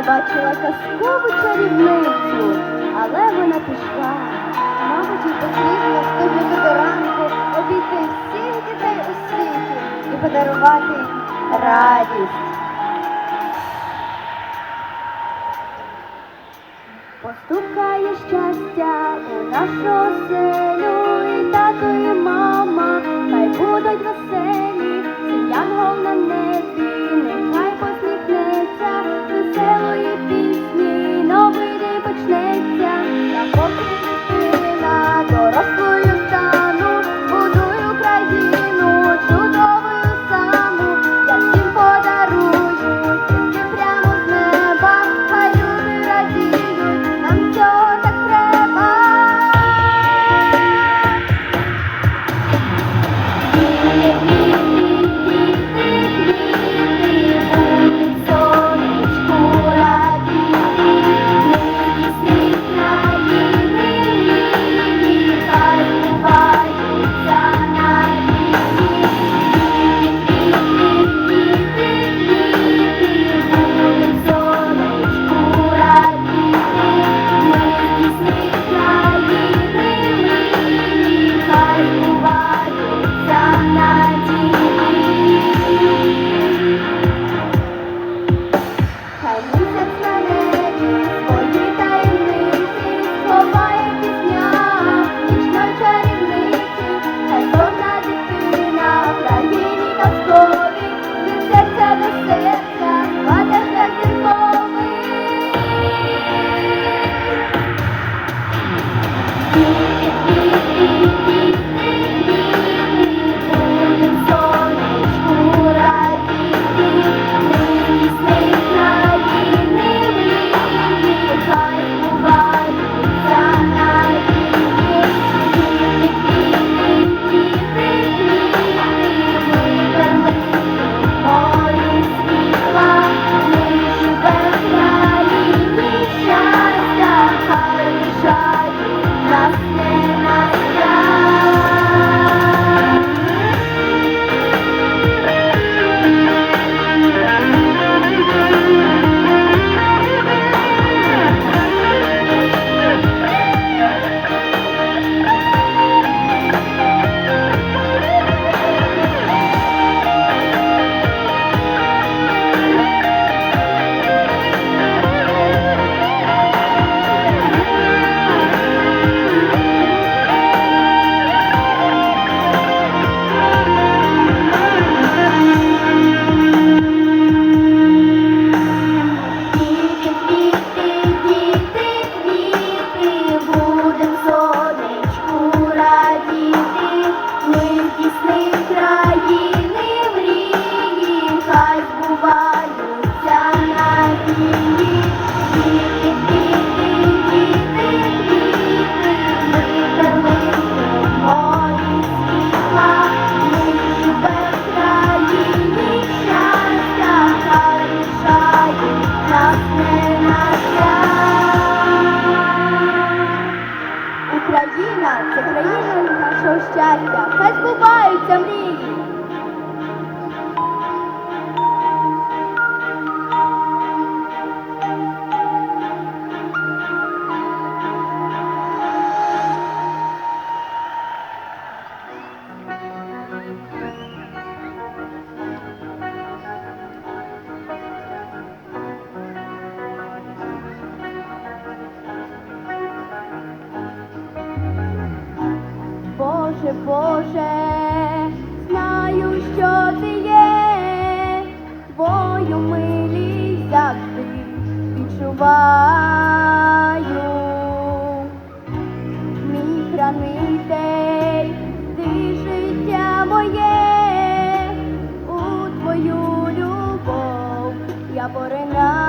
Я бачила казкову чарівницю, але вона пішла. Мабуть, їй потрібно встигнути до ранку, обійти всіх дітей у світі і подарувати радість. Постукає щастя у нашу оселю, і тато, і мама, хай будуть веселі, сім'янгол на небі. Боже, Боже, знаю, що ти є, твою милість завжди відчуваю, мій хранитель, ти життя моє, у твою любов я поринаю.